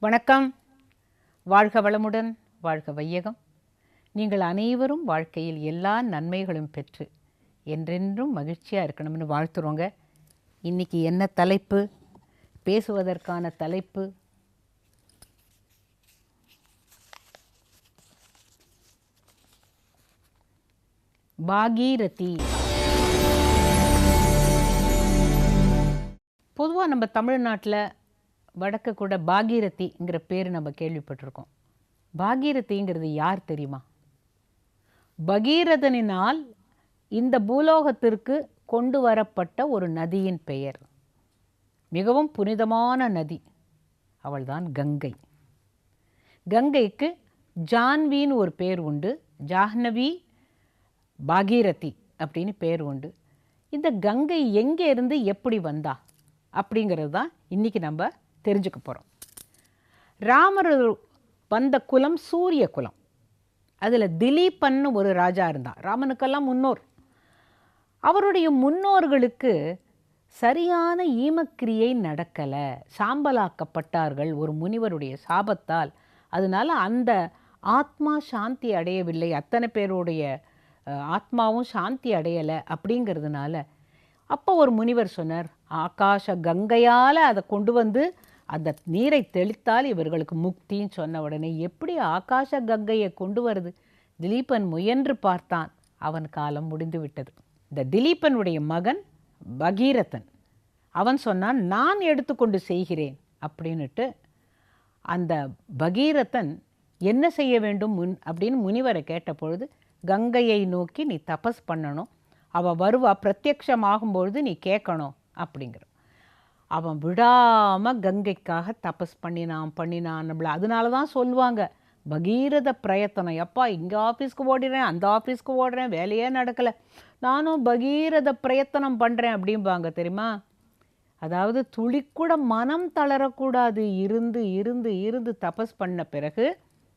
வணக்கம். வாழ்க வளமுடன் வாழ்க வையகம். நீங்கள் அனைவரும் வாழ்க்கையில் எல்லா நன்மைகளும் பெற்று என்றென்றும் மகிழ்ச்சியாக இருக்கணும்னு வாழ்த்துறோங்க. இன்றைக்கி என்ன தலைப்பு? பேசுவதற்கான தலைப்பு? பாகீரதி. பொதுவாக நம்ம தமிழ்நாட்டில் வடக்கு கூட பாகீரதிங்கிற பேர் நம்ம கேள்விப்பட்டிருக்கோம். பாகீரதிங்கிறது யார் தெரியுமா? பகீரதனினால் இந்த பூலோகத்திற்கு கொண்டு வரப்பட்ட ஒரு நதியின் பெயர். மிகவும் புனிதமான நதி. அவள்தான் கங்கை. கங்கைக்கு ஜான்வின்னு ஒரு பேர் உண்டு. ஜாஹ்னவி பாகீரதி அப்படின்னு பேர் உண்டு. இந்த கங்கை எங்கே இருந்து எப்படி வந்தா? அப்படிங்கிறது தான் இன்றைக்கி நம்ம தெரிஞ்சுக்க போகிறோம் ராமர் வந்த குலம் சூரிய குலம். அதில் திலீபன்னு ஒரு ராஜா இருந்தான் ராமனுக்கெல்லாம் முன்னோர். அவருடைய முன்னோர்களுக்கு சரியான ஈமக்கிரியை நடக்கலை. சாம்பலாக்கப்பட்டார்கள் ஒரு முனிவருடைய சாபத்தால். அதனால் அந்த ஆத்மா சாந்தி அடையவில்லை. அத்தனை பேருடைய ஆத்மாவும் சாந்தி அடையலை அப்படிங்கிறதுனால அப்போ ஒரு முனிவர் சொன்னார் ஆகாஷ கங்கையால் அதை கொண்டு வந்து அந்த நீரை தெளித்தால் இவர்களுக்கு முக்தின்னு சொன்ன உடனே எப்படி ஆகாஷ கங்கையை கொண்டு வருது? திலீபன் முயன்று பார்த்தான். அவன் காலம் முடிந்து விட்டது. இந்த திலீபனுடைய மகன் பகீரதன். அவன் சொன்னான் நான் எடுத்துக்கொண்டு செய்கிறேன். அப்படின்னுட்டு அந்த பகீரதன் என்ன செய்ய வேண்டும் முன் அப்படின்னு முனிவரை கேட்ட பொழுது கங்கையை நோக்கி நீ தபஸ் பண்ணணும். அவள் வருவா பிரத்யக்ஷமாகும்பொழுது நீ கேட்கணும். அப்படிங்கிற அவன் விடாமல் கங்கைக்காக தபஸ் பண்ணினான் பண்ணினான் நம்மள. அதனால தான் சொல்லுவாங்க பகீரத பிரயத்தனம். எப்பா இங்கே ஆஃபீஸ்க்கு ஓடிறேன் அந்த ஆஃபீஸ்க்கு ஓடுறேன் வேலையே நடக்கலை. நானும் பகீரத பிரயத்தனம் பண்ணுறேன் அப்படிம்பாங்க தெரியுமா? அதாவது துளிக்கூட மனம் தளரக்கூடாது. இருந்து இருந்து இருந்து தபஸ் பண்ண பிறகு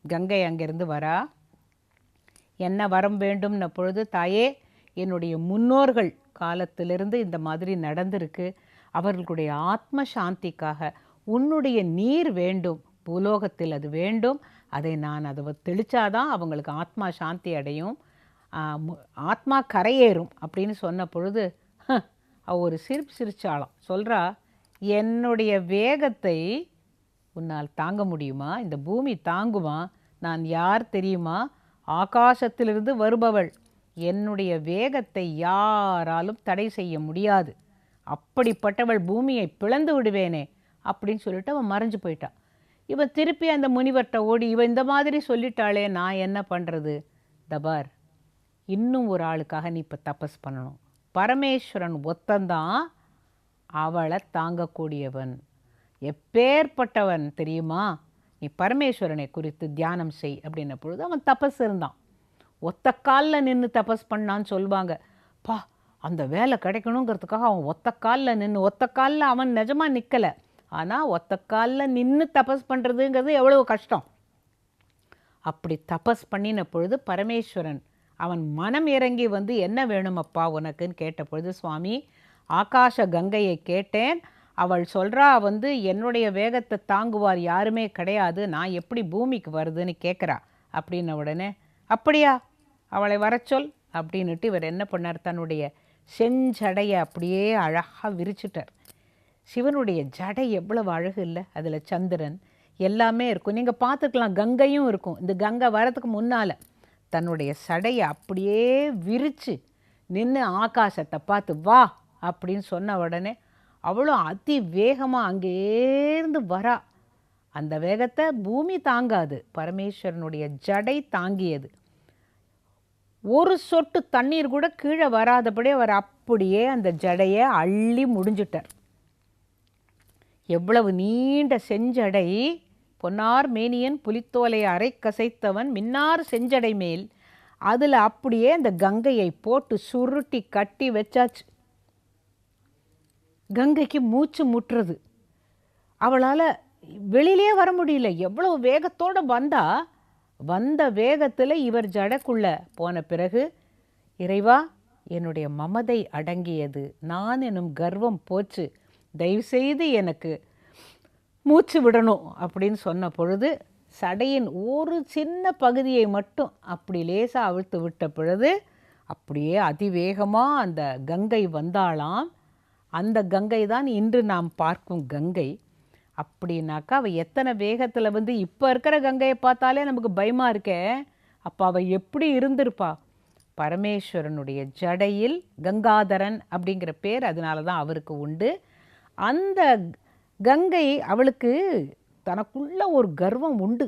கங்கை அங்கிருந்து வரா. என்ன வரம் வேண்டும்ன பொழுது தாயே என்னுடைய முன்னோர்கள் காலத்திலிருந்து இந்த மாதிரி நடந்திருக்கு. அவர்களுடைய ஆத்ம சாந்திக்காக உன்னுடைய நீர் வேண்டும். பூலோகத்தில் அது வேண்டும். அதை நான் அதை தெளிச்சாதான் அவங்களுக்கு ஆத்மா சாந்தி அடையும். ஆத்மா கரையேறும் அப்படின்னு சொன்ன பொழுது "ஹ, அவ ஒரு சிரிப்பு சிரிச்சாளாம். சொல்கிறா என்னுடைய வேகத்தை உன்னால் தாங்க முடியுமா? இந்த பூமி தாங்குமா? நான் யார் தெரியுமா? ஆகாசத்திலிருந்து வருபவள். என்னுடைய வேகத்தை யாராலும் தடை செய்ய முடியாது. அப்படிப்பட்டவள் பூமியை பிளந்து விடுவேனே அப்படின்னு சொல்லிட்டு அவன் மறைஞ்சு போயிட்டான் இவன் திருப்பி அந்த முனிவர்கிட்ட ஓடி இவன் இந்த மாதிரி சொல்லிட்டாளே நான் என்ன பண்ணுறது தபார் இன்னும் ஒரு ஆளுக்காக நீ இப்போ தபஸ் பண்ணணும். பரமேஸ்வரன் ஒத்தந்தான் அவளை தாங்கக்கூடியவன். எப்பேற்பட்டவன் தெரியுமா? நீ பரமேஸ்வரனை குறித்து தியானம் செய் அப்படின்ன பொழுது அவன் தபஸ் இருந்தான். ஒத்த காலில் நின்று தபஸ் பண்ணான்னு சொல்லுவாங்க பா அந்த வேலை கிடைக்கணுங்கிறதுக்காக அவன் ஒத்த காலில் நின்று ஒத்த காலில் அவன் நிஜமாக நிற்கலை ஆனால் ஒத்த காலில் நின்று தபஸ் பண்ணுறதுங்கிறது எவ்வளோ கஷ்டம். அப்படி தபஸ் பண்ணின பொழுது பரமேஸ்வரன் அவன் மனம் இறங்கி வந்து என்ன வேணும் அப்பா உனக்குன்னு கேட்ட பொழுது சுவாமி ஆகாஷ கங்கையை கேட்டேன். அவள் சொல்கிறா வந்து என்னுடைய வேகத்தை தாங்குவார் யாருமே கிடையாது. நான் எப்படி பூமிக்கு வருதுன்னு கேட்குறா அப்படின்ன உடனே அப்படியா? அவளை வர சொல். அப்படின்னுட்டு இவர் என்ன பண்ணார்? தன்னுடைய செஞ்சடையை அப்படியே அழகாக விரிச்சிட்டார். சிவனுடைய ஜடை எவ்வளவு அழகு இல்லை அதில் சந்திரன் எல்லாமே இருக்கும். நீங்கள் பார்த்துக்கலாம் கங்கையும் இருக்கும். இந்த கங்கை வரதுக்கு முன்னால் தன்னுடைய சடையை அப்படியே விரித்து நின்று ஆகாசத்தை பார்த்து வா அப்படின்னு சொன்ன உடனே அவ்வளோ அதி வேகமாக அங்கேருந்து வரா. அந்த வேகத்தை பூமி தாங்காது. பரமேஸ்வரனுடைய ஜடை தாங்கியது. ஒரு சொட்டு தண்ணீர் கூட கீழே வராதபடி அவர் அப்படியே அந்த ஜடையை அள்ளி முடிஞ்சிட்டார். எவ்வளவு நீண்ட செஞ்சடை. பொன்னார் மேனியன் புலித்தோலை அரை கசைத்தவன் மின்னார் செஞ்சடை மேல். அதில் அப்படியே அந்த கங்கையை போட்டு சுருட்டி கட்டி வச்சாச்சு. கங்கைக்கு மூச்சு முட்டுறது. அவளால் வெளியிலே வர முடியல. எவ்வளோ வேகத்தோடு வந்தால் வந்த வேகத்தில் இவர் ஜடக்குள்ள போன பிறகு இறைவா என்னுடைய மமதை அடங்கியது. நான் எனும் கர்வம் போச்சு. தயவுசெய்து எனக்கு மூச்சு விடணும். அப்படின்னு சொன்ன பொழுது சடையின் ஒரு சின்ன பகுதியை மட்டும் அப்படி லேசாக அவிழ்த்து விட்ட பொழுது அப்படியே அதிவேகமாக அந்த கங்கை வந்தாளாம். அந்த கங்கை தான் இன்று நாம் பார்க்கும் கங்கை. அப்படின்னாக்கா அவள் எத்தனை வேகத்தில் வந்து இப்போ இருக்கிற கங்கையை பார்த்தாலே நமக்கு பயமாக இருக்கே. அப்போ அவள் எப்படி இருந்திருப்பா? பரமேஸ்வரனுடைய ஜடையில் கங்காதரன் அப்படிங்கிற பேர் அதனால தான் அவருக்கு உண்டு. அந்த கங்கை அவளுக்கு தனக்குள்ள ஒரு கர்வம் உண்டு.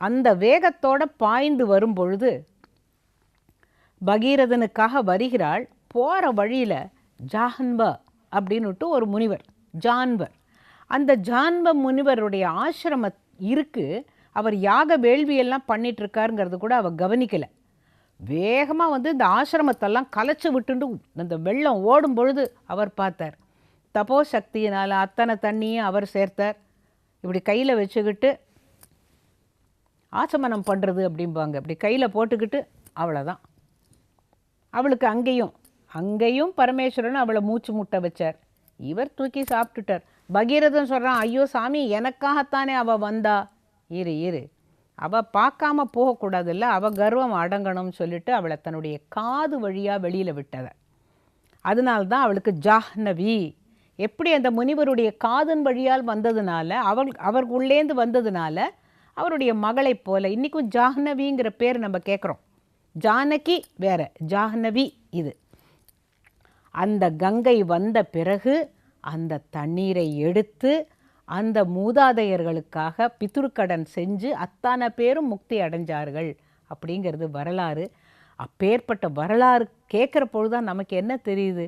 அந்த வேகத்தோட பாய்ந்து வரும் பொழுது பகீரதனுக்காக வருகிறாள். போகிற வழியில் ஜாஹன்ப அப்படின்னுட்டு ஒரு முனிவர் ஜான்வர். அந்த ஜான்ப முனிவருடைய ஆசிரம இருக்குது அவர் யாக வேள்வியெல்லாம் பண்ணிகிட்ருக்காருங்கிறது கூட அவள் கவனிக்கலை. வேகமாக வந்து இந்த ஆசிரமத்தெல்லாம் கலைச்சி விட்டுண்டு அந்த வெள்ளம் ஓடும் பொழுது அவர் பார்த்தார். தபோ சக்தியினால் அத்தனை தண்ணியும் அவர் சேர்த்தார். இப்படி கையில் வச்சுக்கிட்டு ஆசமனம் பண்ணுறது அப்படிம்பாங்க. இப்படி கையில் போட்டுக்கிட்டு அவ்வளோதான் அவளுக்கு அங்கேயும் அங்கேயும் பரமேஸ்வரன் அவளை மூச்சு முட்டை வச்சார். இவர் தூக்கி சாப்பிட்டுட்டார். பகீரதன் சொல்கிறான் ஐயோ சாமி எனக்காகத்தானே அவள் வந்தா? இரு இரு. அவள் பார்க்காம போகக்கூடாதுல்ல அவள் கர்வம் அடங்கணும்னு சொல்லிட்டு அவளை தன்னுடைய காது வழியாக வெளியில் விட்டத அதனால்தான் அவளுக்கு ஜாஹ்னவி. எப்படி அந்த முனிவருடைய காதன் வழியால் வந்ததுனால அவள் அவர் உள்ளேந்து வந்ததுனால அவருடைய மகளைப் போல இன்றைக்கும் ஜாஹ்னவிங்கிற பேர் நம்ம கேட்குறோம் ஜானகி வேற ஜாஹ்னவி இது. அந்த கங்கை வந்த பிறகு அந்த தண்ணீரை எடுத்து அந்த மூதாதையர்களுக்காக பித்துருக்கடன் செஞ்சு அத்தனை பேரும் முக்தி அடைஞ்சார்கள் அப்படிங்கிறது வரலாறு. அப்பேற்பட்ட வரலாறு கேட்குற பொழுது தான் நமக்கு என்ன தெரியுது?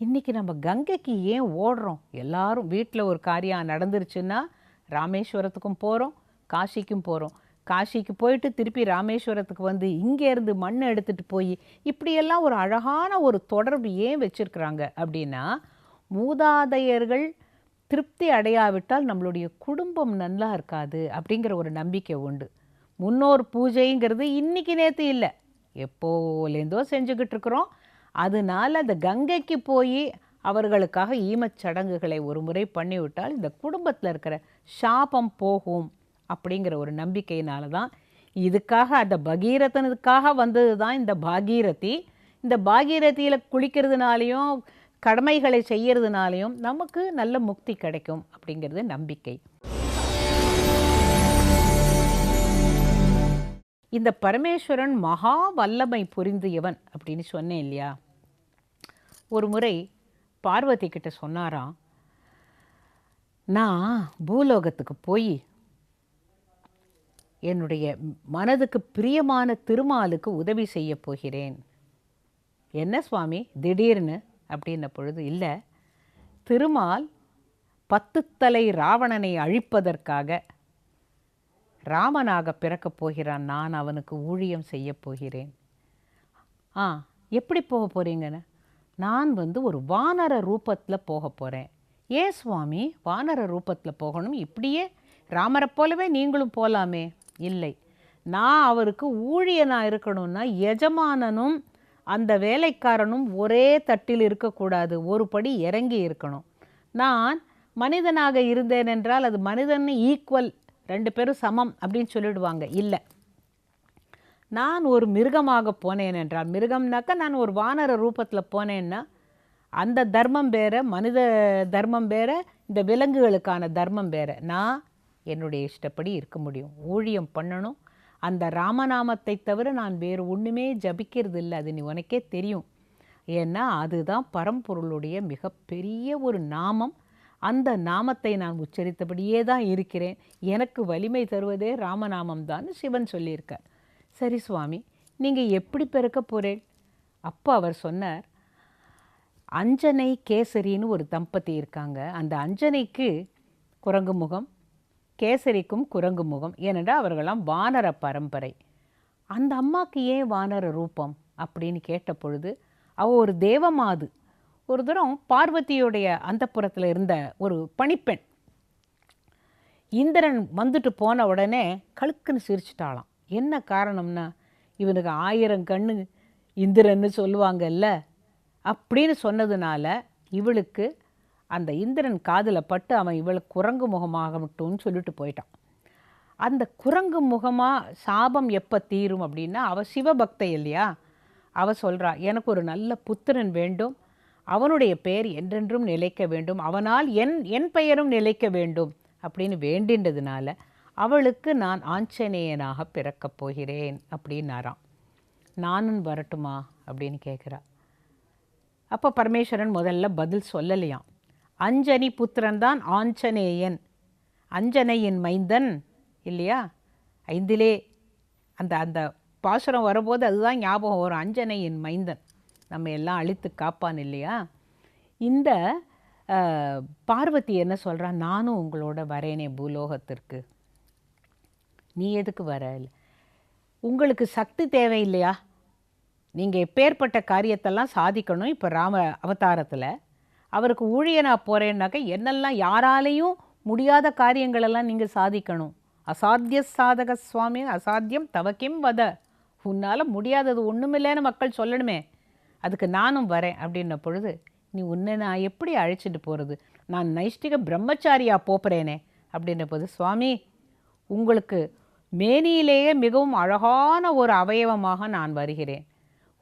இன்றைக்கி நம்ம கங்கைக்கு ஏன் ஓடுறோம்? எல்லாரும் வீட்டில் ஒரு காரியம் நடந்துருச்சுன்னா ராமேஸ்வரத்துக்கும் போகிறோம் காசிக்கும் போகிறோம் காசிக்கு போயிட்டு திருப்பி ராமேஸ்வரத்துக்கு வந்து இங்கேருந்து மண்ணை எடுத்துகிட்டு போய் இப்படியெல்லாம் ஒரு அழகான ஒரு தொடர்பு ஏன் வச்சுருக்குறாங்க அப்படின்னா மூதாதையர்கள் திருப்தி அடையாவிட்டால் நம்மளுடைய குடும்பம் நல்லா இருக்காது அப்படிங்கிற ஒரு நம்பிக்கை உண்டு. முன்னோர் பூஜைங்கிறது இன்னைக்கு நேற்று இல்லை. எப்போலேருந்தோ செஞ்சுக்கிட்டு இருக்கிறோம். அதனால அந்த கங்கைக்கு போய் அவர்களுக்காக ஈமச் சடங்குகளை ஒரு முறை பண்ணிவிட்டால் இந்த குடும்பத்தில் இருக்கிற சாபம் போகும் அப்படிங்கிற ஒரு நம்பிக்கையினால தான் இதுக்காக அந்த பகீரதனுக்காக வந்தது தான் இந்த பாகீரதி. இந்த பாகீரதியில் குளிக்கிறதுனாலையும் கடமைகளை செய்யறதுனாலையும் நமக்கு நல்ல முக்தி கிடைக்கும் அப்படிங்கிறது நம்பிக்கை. இந்த பரமேஸ்வரன் மகா வல்லமை புரிந்தியவன் அப்படின்னு சொன்னேன் இல்லையா? ஒரு முறை பார்வதி கிட்ட சொன்னாராம் நான் பூலோகத்துக்கு போய் என்னுடைய மனதுக்கு பிரியமான திருமாலுக்கு உதவி செய்ய போகிறேன். என்ன சுவாமி? திடீர்னு அப்படின்ன பொழுது இல்லை திருமால் பத்துத்தலை ராவணனை அழிப்பதற்காக ராமனாக பிறக்கப் போகிறான். நான் அவனுக்கு ஊழியம் செய்ய போகிறேன். ஆ எப்படி போக போகிறீங்கன்னு நான் வந்து ஒரு வானர ரூபத்தில் போக போகிறேன் ஏன் சுவாமி? வானர ரூபத்தில் போகணும்? இப்படியே ராமரை போலவே நீங்களும் போகலாமே இல்லை நான் அவருக்கு ஊழியனாக இருக்கணும்னா எஜமானனும் அந்த வேலைக்காரனும் ஒரே தட்டில் இருக்கக்கூடாது. ஒரு படி இறங்கி இருக்கணும். நான் மனிதனாக இருந்தேன் என்றால் அது மனிதன் ஈக்குவல் ரெண்டு பேரும் சமம் அப்படின்னு சொல்லிடுவாங்க. இல்லை. நான் ஒரு மிருகமாக போனேன் என்றால் மிருகம்னாக்கா நான் ஒரு வானர ரூபத்தில் போனேன்னா அந்த தர்மம் வேற மனித தர்மம் வேற இந்த விலங்குகளுக்கான தர்மம் வேற. நான் என்னுடைய இஷ்டப்படி இருக்க முடியும். ஊழியம் பண்ணணும். அந்த ராமநாமத்தை தவிர நான் வேறு ஒன்றுமே ஜபிக்கிறது இல்லை அது நீ உனக்கே தெரியும். ஏன்னா அதுதான் பரம்பொருளுடைய மிகப்பெரிய ஒரு நாமம். அந்த நாமத்தை நான் உச்சரித்தபடியே தான் இருக்கிறேன். எனக்கு வலிமை தருவதே ராமநாமம் தான் சிவன் சொல்லியிருக்கார். சரி சுவாமி நீங்கள் எப்படி பிறக்க போகிறேன் அப்போ அவர் சொன்னார் அஞ்சனை கேசரின்னு ஒரு தம்பதி இருக்காங்க. அந்த அஞ்சனைக்கு குரங்கு முகம் கேசரிக்கும் குரங்கு முகம். ஏனென்றால் அவர்களாம் வானர பரம்பரை. அந்த அம்மாவுக்கு ஏன் வானர ரூபம் அப்படின்னு கேட்ட பொழுது அவள் ஒரு தேவமாது. ஒரு தூரம் பார்வதியுடைய அந்தப்புறத்தில் இருந்த ஒரு பணிப்பெண். இந்திரன் வந்துட்டு போன உடனே கழுக்குன்னு சிரிச்சிட்டாளாம். என்ன காரணம்னா இவனுக்கு ஆயிரம் கண்ணு இந்திரன்னு சொல்லுவாங்கல்ல அப்படின்னு சொன்னதுனால இவளுக்கு அந்த இந்திரன் காதில் பட்டு அவன் இவளுக்கு குரங்கு முகமாகட்டும்னு சொல்லிட்டு போயிட்டான். அந்த குரங்கு முகமாக சாபம் எப்போ தீரும் அப்படின்னா அவள் சிவபக்தை இல்லையா? அவள் சொல்கிறா எனக்கு ஒரு நல்ல புத்திரன் வேண்டும். அவனுடைய பெயர் என்றென்றும் நிலைக்க வேண்டும். அவனால் என் என் பெயரும் நிலைக்க வேண்டும். அப்படின்னு வேண்டின்றதுனால அவளுக்கு நான் ஆஞ்சநேயனாக பிறக்கப் போகிறேன் அப்படின்னாராம். நானும் வரட்டுமா? அப்படின்னு கேட்குறா அப்போ பரமேஸ்வரன் முதல்ல பதில் சொல்லலையாம். அஞ்சனி புத்திரன் தான் ஆஞ்சநேயன். அஞ்சனையின் மைந்தன் இல்லையா? ஐந்திலே அந்த அந்த பாசுரம் வரும்போது அதுதான் ஞாபகம் வரும். அஞ்சனையின் மைந்தன். நம்ம எல்லாம் அழித்து காப்பான் இல்லையா? இந்த பார்வதி என்ன சொல்கிறா நானும் உங்களோட வரேனே பூலோகத்திற்கு. நீ எதுக்கு வர? உங்களுக்கு சக்தி தேவை இல்லையா? நீங்கள் எப்பேற்பட்ட காரியத்தெல்லாம் சாதிக்கணும் இப்போ ராம அவதாரத்தில். அவருக்கு ஊழியனா போகிறேன்னாக்க என்னெல்லாம் யாராலையும் முடியாத காரியங்களெல்லாம் நீங்கள் சாதிக்கணும். அசாத்திய சாதக சுவாமி அசாத்தியம் தவக்கிம் வத. உன்னால் முடியாதது ஒன்றுமில்லைன்னு மக்கள் சொல்லணுமே. அதுக்கு நானும் வரேன் அப்படின்ன பொழுது நீ உன்னை நான் எப்படி அழைச்சிட்டு போகிறது நான் நைஷ்டிக பிரம்மச்சாரியாக போப்புறேனே அப்படின்ன போது சுவாமி உங்களுக்கு மேனியிலேயே மிகவும் அழகான ஒரு அவயவமாக நான் வருகிறேன்.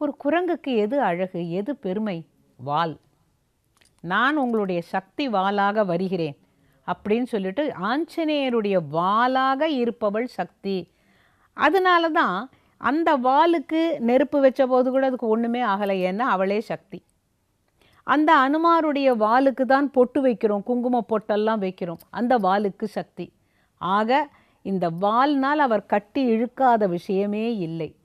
ஒரு குரங்குக்கு எது அழகு எது பெருமை? வால் நான் உங்களுடைய சக்தி வாளாக வருகிறேன். அப்படின்னு சொல்லிட்டு ஆஞ்சநேயருடைய வாளாக இருப்பவள் சக்தி. அதனால தான் அந்த வாளுக்கு நெருப்பு வச்ச போது கூட அதுக்கு ஒன்றுமே ஆகலை. ஏன்னா அவளே சக்தி. அந்த அனுமாருடைய வாளுக்கு தான் பொட்டு வைக்கிறோம். குங்கும பொட்டெல்லாம் வைக்கிறோம். அந்த வாளுக்கு சக்தி. ஆக இந்த வாள்னால் அவர் கட்டி இழுக்காத விஷயமே இல்லை.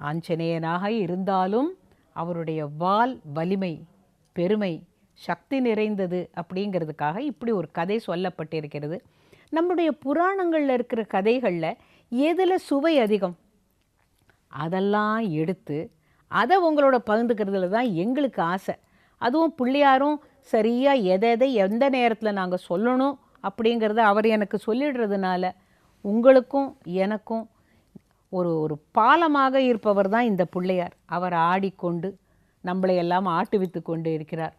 ஆஞ்சநேயனாக இருந்தாலும் அவருடைய வால் வலிமை பெருமை சக்தி நிறைந்தது அப்படிங்கிறதுக்காக இப்படி ஒரு கதை சொல்லப்பட்டிருக்கிறது. நம்முடைய புராணங்களில் இருக்கிற கதைகளில் எதில் சுவை அதிகம்? அதெல்லாம் எடுத்து அதை உங்களோட பகிர்ந்துக்கிறதுல தான் எங்களுக்கு ஆசை. அதுவும் பிள்ளையாரும் சரியாக எதை எதை எந்த நேரத்தில் நாங்கள் சொல்லணும் அப்படிங்கிறத அவர் எனக்கு சொல்லிடுறதுனால உங்களுக்கும் எனக்கும் ஒரு ஒரு பாலமாக இருப்பவர் தான் இந்த பிள்ளையார். அவர் ஆடிக்கொண்டு நம்மளையெல்லாம் ஆட்டுவித்து கொண்டு இருக்கிறார்.